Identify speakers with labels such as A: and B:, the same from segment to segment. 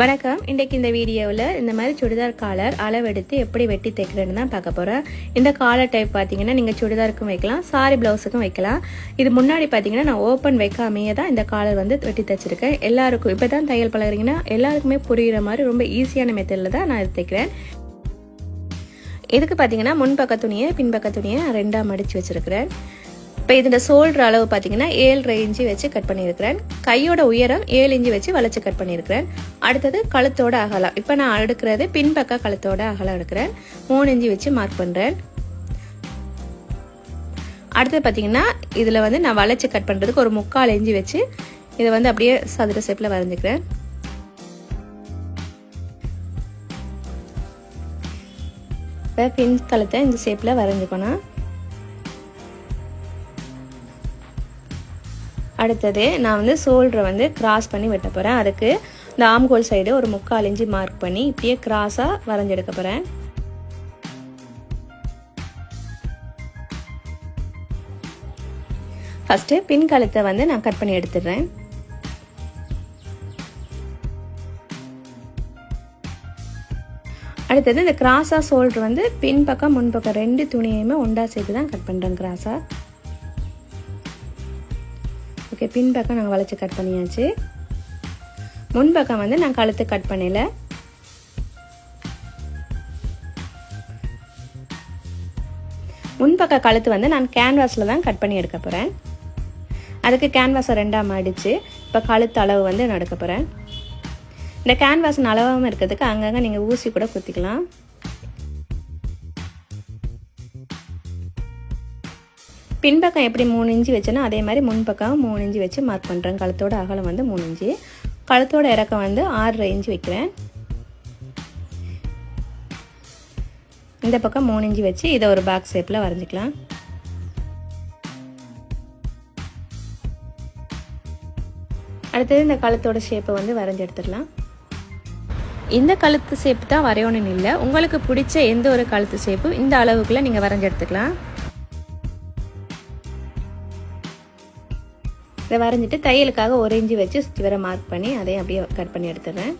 A: வணக்கம். இன்றைக்கு இந்த வீடியோவில் இந்த மாதிரி சுடிதார் காலர் அளவெடுத்து எப்படி வெட்டி தைக்கிறேன்னு தான் பார்க்க போகிறேன் இந்த காலர் டைப் பார்த்தீங்கன்னா நீங்கள் சுடிதாருக்கும் வைக்கலாம் சாரி ப்ளவுஸுக்கும் வைக்கலாம். இது முன்னாடி பார்த்தீங்கன்னா நான் ஓப்பன் வைக்காமையே தான் இந்த காலர் வந்து வெட்டி தைச்சிருக்கேன். எல்லாருக்கும் இப்போ தான் தையல் பழகுறீங்கன்னா எல்லாருக்குமே புரிகிற மாதிரி ரொம்ப ஈஸியான மெத்தடில் தான் நான் இது தைக்கிறேன். இதுக்கு பார்த்தீங்கன்னா முன்பக்க துணியை பின்பக்க துணியை ரெண்டாக மடித்து வச்சுருக்கிறேன். இப்போ இதில் சோல்டர் அளவு பார்த்தீங்கன்னா ஏழரை இன்ச்சு வச்சு கட் பண்ணியிருக்கிறேன். கையோட உயரம் ஏழு இன்ச்சு வச்சு வளைச்சு கட் பண்ணியிருக்கிறேன். அடுத்தது கழுத்தோட அகலம். இப்போ நான் எடுக்கிறது பின்பக்க கழுத்தோட அகலம் எடுக்கிறேன். மூணு இன்ச்சு வச்சு மார்க் பண்ணுறேன் அடுத்தது பார்த்தீங்கன்னா இதில் வந்து நான் வளைச்சு கட் பண்ணுறதுக்கு ஒரு முக்கால் இஞ்சி வச்சு இதை வந்து அப்படியே சதுர ஷேப்பில் வரைஞ்சிக்கிறேன். இப்போ பின் கழுத்தை இந்த ஷேப்பில் வரைஞ்சிக்கணும். அடுத்தது நான் வந்து ஷோல்டரை வந்து கிராஸ் பண்ணி வெட்ட போகிறேன் அதுக்கு இந்த ஆம்கோல் சைடு ஒரு முக்கால் இஞ்சி மார்க் பண்ணி இப்படியே கிராஸாக வரைஞ்செடுக்க போகிறேன் ஃபஸ்ட்டு பின் கழுத்தை வந்து நான் கட் பண்ணி எடுத்துடுறேன். அடுத்தது இந்த கிராஸாக சோல்ட்ரு வந்து பின் பக்கம் முன்பக்கம் ரெண்டு துணியுமே ஒன்றா சேர்த்து தான் கட் பண்ணுறேன் கிராஸாக ஓகே பின் பக்கம் நாங்கள் வளைச்சி கட் பண்ணியாச்சு. முன் பக்கம் வந்து நான் கழுத்து கட் பண்ணல. முன்பக்க கழுத்து வந்து நான் கேன்வாஸில் தான் கட் பண்ணி எடுக்க போகிறேன் அதுக்கு கேன்வாஸை ரெண்டாக மடித்து இப்போ கழுத்து அளவு வந்து நான் எடுக்க போகிறேன் இந்த கேன்வாஸ் அளவாமல் இருக்கிறதுக்கு அங்கங்கே நீங்கள் ஊசி கூட குத்திக்கலாம். பின்பக்கம் எப்படி மூணு இன்ச்சு வச்சேனோ அதே மாதிரி முன்பக்கம் மூணு இன்ச்சு வச்சு மார்க் பண்ணுறேன் கழுத்தோட அகலம் வந்து மூணு இன்ச்சு. கழுத்தோட இறக்கம் வந்து ஆறரை இன்ச்சு வைக்கிறேன். இந்த பக்கம் மூணு இன்ச்சு வச்சு இதை ஒரு பாக்ஸ் ஷேப்பில் வரைஞ்சிக்கலாம். அடுத்தது இந்த கழுத்தோட ஷேப்பை வந்து வரைஞ்சி எடுத்துடலாம். இந்த கழுத்து ஷேப் தான் வரையணும்னு இல்லை. உங்களுக்கு பிடிச்ச எந்த ஒரு கழுத்து ஷேப்பும் இந்த அளவுக்குள்ள நீங்கள் வரைஞ்சி எடுத்துக்கலாம். இதை வரைஞ்சிட்டு தையலுக்காக ஒரு இஞ்சி வச்சு சுற்றி வர மார்க் பண்ணி அதையும் அப்படியே கட் பண்ணி எடுத்துடுறேன்.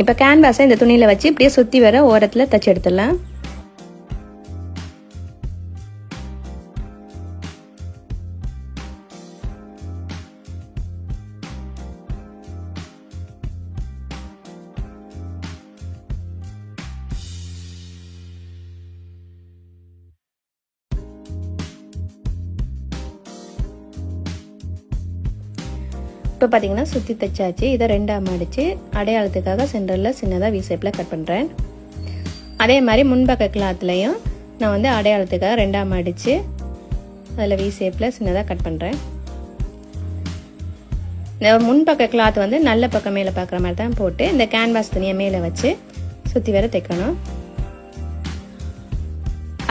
A: இப்போ கேன்வாஸை இந்த துணியில் வச்சு இப்படியே சுற்றி வர ஓரத்தில் தச்சு எடுத்துடலாம். இப்போ பார்த்தீங்கன்னா சுற்றி தைச்சாச்சு. இதை ரெண்டாக மடித்து அடையாளத்துக்காக சென்டரில் சின்னதாக வி ஷேப்பில் கட் பண்ணுறேன் அதே மாதிரி முன்பக்க கிளாத்லேயும் நான் வந்து அடையாளத்துக்காக ரெண்டாக மடித்து அதில் வி ஷேப்பில் சின்னதாக கட் பண்ணுறேன் இந்த முன்பக்க கிளாத் வந்து நல்ல பக்கம் மேலே பார்க்குற மாதிரி தான் போட்டு இந்த கேன்வாஸ் துணியை மேலே வச்சு சுற்றி வர தைக்கணும்.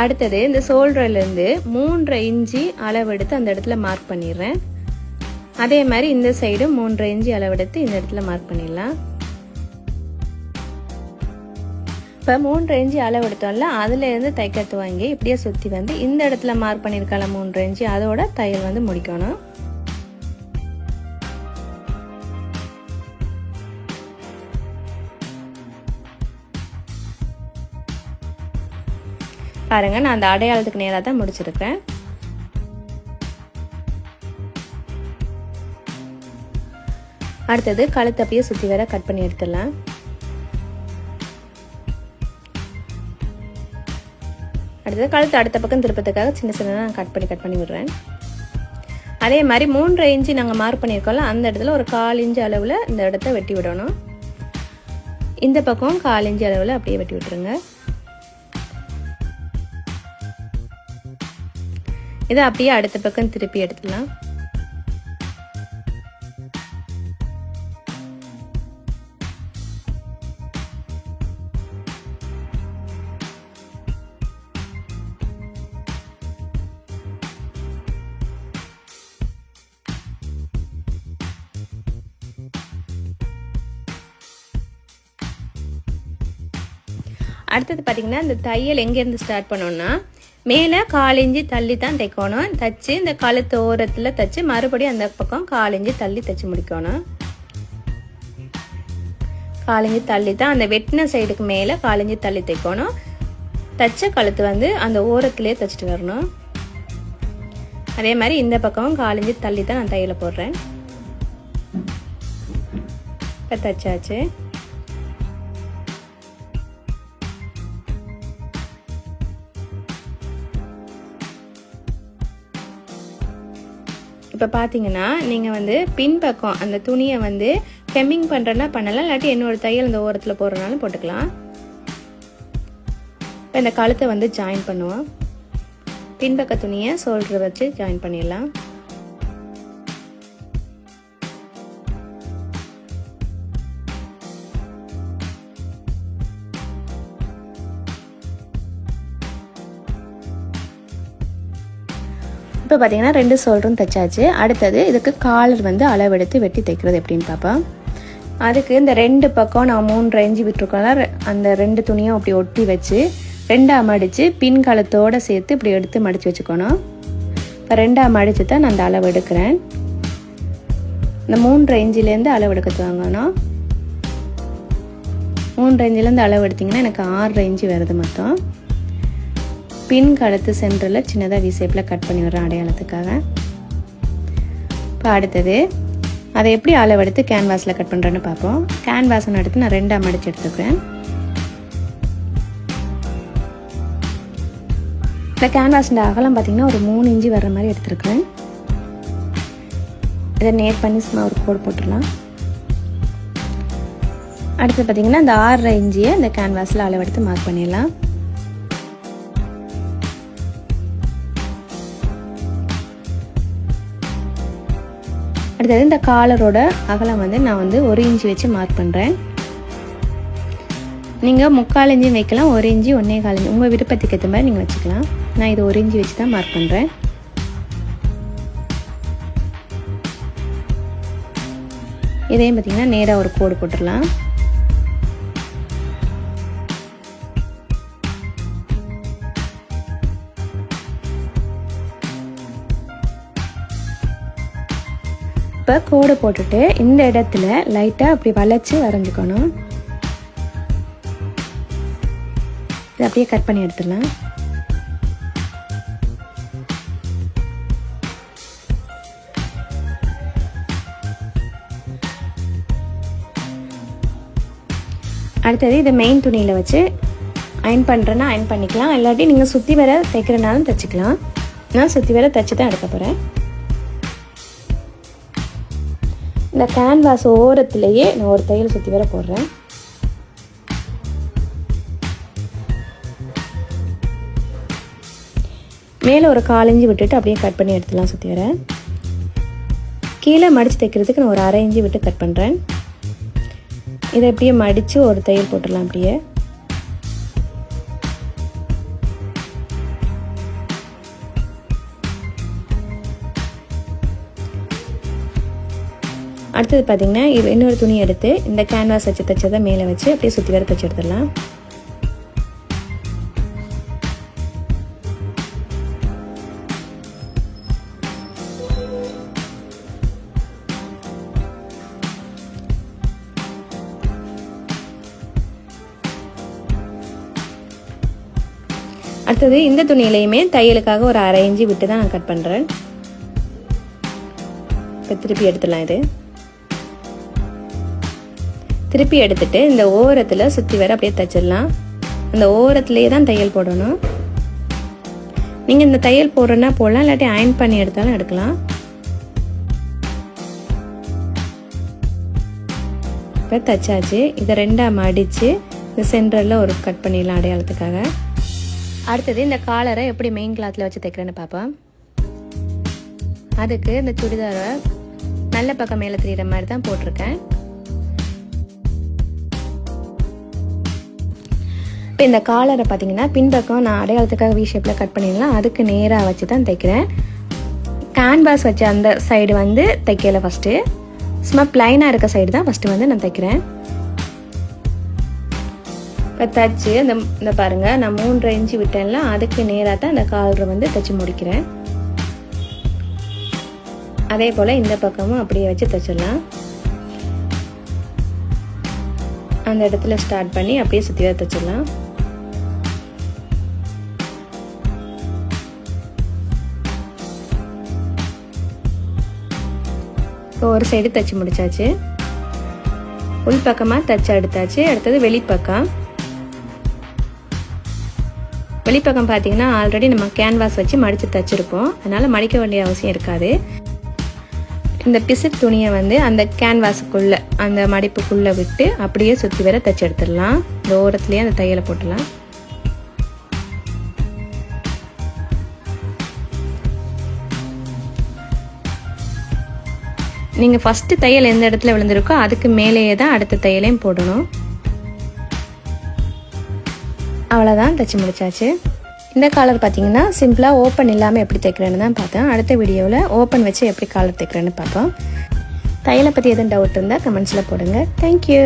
A: அடுத்தது இந்த ஷோல்டர்லேருந்து மூன்றரை இன்ச்சி அளவெடுத்து அந்த இடத்துல மார்க் பண்ணிடுறேன். அதே மாதிரி இந்த சைடு மூன்று இன்ச்சு அளவெடுத்து இந்த இடத்துல மார்க் பண்ணிடலாம். இப்போ மூன்று இன்ச்சு அளவு எடுத்தோம்ல அதுலேருந்து தைக்கத்து வாங்கி இப்படியே சுற்றி வந்து இந்த இடத்துல மார்க் பண்ணியிருக்கல மூன்று இன்ச்சு அதோட தையல் வந்து முடிக்கணும். பாருங்க நான் அந்த அடையாளத்துக்கு நேராக தான் முடிச்சிருக்கேன். அடுத்தது கழுத்தப்பையே சுற்றி வர கட் பண்ணி எடுத்துடலாம். அடுத்தது கழுத்து அடுத்த பக்கம் திருப்பத்துக்காக சின்ன சின்னதாக நான் கட் பண்ணி கட் பண்ணி விடுறேன். அதே மாதிரி மூன்றரை இன்ச்சு நாங்கள் மார்க் பண்ணியிருக்கோம்ல அந்த இடத்துல ஒரு கால் இன்ச்சு அளவில் இந்த இடத்த வெட்டி விடணும். இந்த பக்கம் கால் இன்ச்சு அளவில் அப்படியே வெட்டி விட்டுருங்க. இதை அப்படியே அடுத்த பக்கம் திருப்பி எடுத்துடலாம். அடுத்தது பார்த்தீங்கன்னா இந்த தையல் எங்கேருந்து ஸ்டார்ட் பண்ணோன்னா மேலே காலிஞ்சி தள்ளி தான் தைக்கணும். தைச்சி இந்த கழுத்து ஓரத்தில் தைச்சி மறுபடியும் அந்த பக்கம் காலிஞ்சி தள்ளி தைச்சி முடிக்கணும். காலிஞ்சி தள்ளி தான் அந்த வெட்டின சைடுக்கு மேலே காலிஞ்சி தள்ளி தைக்கணும். தைச்ச கழுத்து வந்து அந்த ஓரத்துலேயே தைச்சிட்டு வரணும். அதே மாதிரி இந்த பக்கமும் காலிஞ்சி தள்ளி தான் நான் தையலை போடுறேன். இப்போ தைச்சாச்சு. இப்போ பார்த்தீங்கன்னா நீங்கள் வந்து பின்பக்கம் அந்த துணியை வந்து ஹெம்மிங் பண்ணுறனா பண்ணலாம் இல்லாட்டி என்னோட தையல் இந்த ஓரத்தில் போடுறனாலும் போட்டுக்கலாம். இப்போ இந்த கழுத்தை வந்து ஜாயின் பண்ணுவோம். பின்பக்க துணியை சோல்டர் வச்சு ஜாயின் பண்ணிடலாம். இப்போ பார்த்தீங்கன்னா ரெண்டு சோல்டரும் தைச்சாச்சு. அடுத்தது இதுக்கு காலர் வந்து அளவெடுத்து வெட்டி தைக்கிறது எப்படின்னு பார்ப்போம் அதுக்கு இந்த ரெண்டு பக்கம் நான் மூணு ரேஞ்சு விட்டுருக்கோம்ல அந்த ரெண்டு துணியும் அப்படி ஒட்டி வச்சு ரெண்டாக மடித்து பின் காலத்தோடு சேர்த்து இப்படி எடுத்து மடித்து வச்சுக்கணும். இப்போ ரெண்டாக மடித்து தான் நான் அந்த அளவு எடுக்கிறேன். இந்த மூணு ரேஞ்சிலேருந்து அளவு எடுக்க வாங்கணும். மூணு ரேஞ்சிலேருந்து அளவு எடுத்திங்கன்னா எனக்கு ஆறு ரேஞ்சு வருது மொத்தம். பின் கழுத்து சென்டரில் சின்னதாக விசேப்பில் கட் பண்ணி விடுறேன் அடையாளத்துக்காக. இப்போ அடுத்தது அதை எப்படி அளவெடுத்து கேன்வாஸில் கட் பண்ணுறேன்னு பார்ப்போம். கேன்வாஸை எடுத்து நான் ரெண்டாக மடித்து எடுத்துக்கிறேன். இந்த கேன்வாஸிൻ്റെ அகலம் பார்த்திங்கன்னா ஒரு மூணு இன்ச்சு வர்ற மாதிரி எடுத்துருக்குறேன். இதை நேர் பண்ணி சும்மா ஒரு கோடு போட்டுடலாம். அடுத்து பார்த்திங்கன்னா இந்த ஆறரை இஞ்சியை இந்த கேன்வாஸில் அளவெடுத்து மார்க் பண்ணிடலாம். அடுத்தது இந்த காலரோட அகலம் வந்து நான் வந்து ஒரு இன்ச்சு வச்சு மார்க் பண்ணுறேன் நீங்கள் முக்கால் இஞ்சியும் வைக்கலாம் ஒரு இஞ்சி ஒன்றே கால் இஞ்சி உங்கள் விருப்பத்துக்கு ஏற்ற மாதிரி நீங்கள் வச்சுக்கலாம். நான் இது ஒரு இஞ்சி வச்சு தான் மார்க் பண்ணுறேன் இதையும் பார்த்திங்கன்னா நேராக ஒரு கோடு போட்டுடலாம். இப்போ கோடு போட்டுட்டு இந்த இடத்துல லைட்டாக அப்படி வளைச்சி வரைஞ்சிக்கணும். இதை அப்படியே கட் பண்ணி எடுத்துடலாம். அடுத்தது இதை மெயின் துணியில் வச்சு அயன் பண்ணுறேன்னா அயன் பண்ணிக்கலாம். இல்லாட்டி நீங்கள் சுற்றி வர தைக்கிறனாலும் தைச்சிக்கலாம். நான் சுற்றி வர தைச்சி தான் எடுக்க போகிறேன் இந்த கேன்வாஸ் ஓரத்துலேயே நான் ஒரு தையல் சுற்றி வர போடுறேன். மேலே ஒரு காலஞ்சி விட்டுட்டு அப்படியே கட் பண்ணி எடுத்துலாம் சுற்றி வரேன் கீழே மடித்து தைக்கிறதுக்கு நான் ஒரு அரை இஞ்சி விட்டு கட் பண்ணுறேன் இதை அப்படியே மடித்து ஒரு தையல் போட்டுடலாம் அப்படியே. அடுத்தது பார்த்திங்கன்னா இது இன்னொரு துணி எடுத்து இந்த கேன்வாஸ் வச்சு தைச்சதை மேலே வச்சு அப்படியே சுற்றி வர தைச்சு எடுத்துடலாம். அடுத்தது இந்த துணியிலையுமே தையலுக்காக ஒரு அரை இஞ்சி விட்டு தான் நான் கட் பண்ணுறேன் இப்போ திருப்பி எடுத்துடலாம் இது. திருப்பி எடுத்துட்டு இந்த ஓரத்தில் சுற்றி வர அப்படியே தைச்சிடலாம். அந்த ஓரத்துலேயே தான் தையல் போடணும். நீங்கள் இந்த தையல் போடுறேன்னா போடலாம் இல்லாட்டி அயன் பண்ணி எடுத்தாலும் எடுக்கலாம். இப்போ தைச்சாச்சு. இதை ரெண்டாக மடித்து இந்த சென்டரில் ஒரு கட் பண்ணிடலாம் அடையாளத்துக்காக. அடுத்தது இந்த காலரை எப்படி மெயின் கிளாத்தில் வச்சு தைக்கிறேன்னு பார்ப்போம். அதுக்கு இந்த சுடிதாரை நல்ல பக்கம் மேலே தெரிகிற மாதிரி தான் போட்டிருக்கேன். இப்போ இந்த காலரை பார்த்தீங்கன்னா பின்பக்கம் நான் அடையாளத்துக்காக வி ஷேப்பில் கட் பண்ணிடலாம் அதுக்கு நேராக வச்சு தான் தைக்கிறேன். கேன்வாஸ் வச்ச அந்த சைடு வந்து தைக்கல ஃபஸ்ட்டு சும்மா பிளைனாக இருக்க சைடு தான் ஃபஸ்ட்டு வந்து நான் தைக்கிறேன். இப்போ தைச்சி இந்த அந்த இந்த பாருங்கள் நான் மூன்றரை இன்ச்சு விட்டேன்ல அதுக்கு நேராக தான் அந்த காலரை வந்து தைச்சி முடிக்கிறேன். அதே போல் இந்த பக்கமும் அப்படியே வச்சு தைச்சிடலாம். அந்த இடத்துல ஸ்டார்ட் பண்ணி அப்படியே சுற்றி தான் தைச்சிடலாம். இப்போ ஒரு சைடு தைச்சி முடிச்சாச்சு. உள் பக்கமாக தைச்சு எடுத்தாச்சு அடுத்தது வெளிப்பக்கம். வெளிப்பக்கம் பார்த்தீங்கன்னா ஆல்ரெடி நம்ம கேன்வாஸ் வச்சு மடித்து தைச்சிருப்போம். அதனால் மடிக்க வேண்டிய அவசியம் இருக்காது. இந்த பிசிட் துணியை வந்து அந்த கேன்வாஸுக்குள்ளே அந்த மடிப்புக்குள்ளே விட்டு அப்படியே சுற்றி வர தைச்சி எடுத்துடலாம். இந்த ஓரத்துலேயே அந்த தையலை போட்டுடலாம். நீங்கள் ஃபஸ்ட்டு தையல் எந்த இடத்துல விழுந்திருக்கோ அதுக்கு மேலேயே தான் அடுத்த தையலையும் போடணும். அவ்வளோதான் தைச்சி முடிச்சாச்சு. இந்த காலர் பார்த்தீங்கன்னா சிம்பிளாக ஓப்பன் இல்லாமல் எப்படி தைக்கிறேன்னு தான் பார்த்தேன். அடுத்த வீடியோவில் ஓப்பன் வச்சு எப்படி காலர் தைக்கிறேன்னு பார்ப்போம். தையலை பற்றி எதுவும் டவுட் இருந்தால் கமெண்ட்ஸில் போடுங்க. தேங்க்யூ